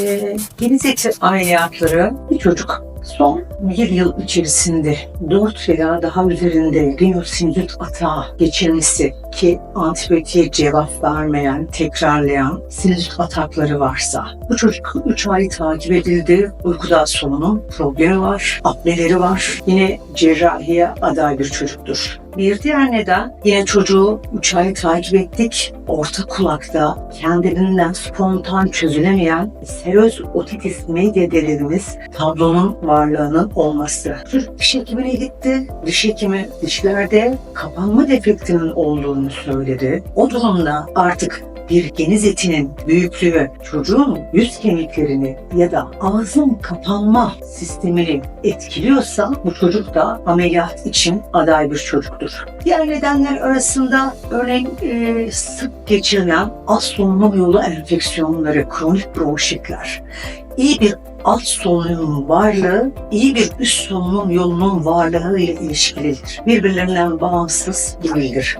e, geniz eti ameliyatları bir çocuk. Son bir yıl içerisinde 4 veya daha üzerinde rinosinüzit atağı geçirmesi ki antibiyotiğe cevap vermeyen, tekrarlayan sinüzit atakları varsa bu çocuk 3 ay takip edildi. Uykuda solunum problemi var, apneleri var. Yine cerrahiye aday bir çocuktur. Bir diğer neden yine çocuğu 3 ay takip ettik. Orta kulakta kendiliğinden spontan çözülemeyen seröz otitis media dediğimiz tablonun varlığının olması. Çocuk diş hekimine gitti. Diş hekimi dişlerde kapanma defektinin olduğunu söyledi. O durumda artık bir geniz etinin büyüklüğü çocuğun yüz kemiklerini ya da ağzın kapanma sistemini etkiliyorsa bu çocuk da ameliyat için aday bir çocuktur. Diğer nedenler arasında örneğin e, sık geçirilen alt solunum yolu enfeksiyonları, kronik bronşitler, iyi bir alt solunum varlığı, iyi bir üst solunum yolunun varlığı ile ilişkilidir. Birbirlerinden bağımsız değildir.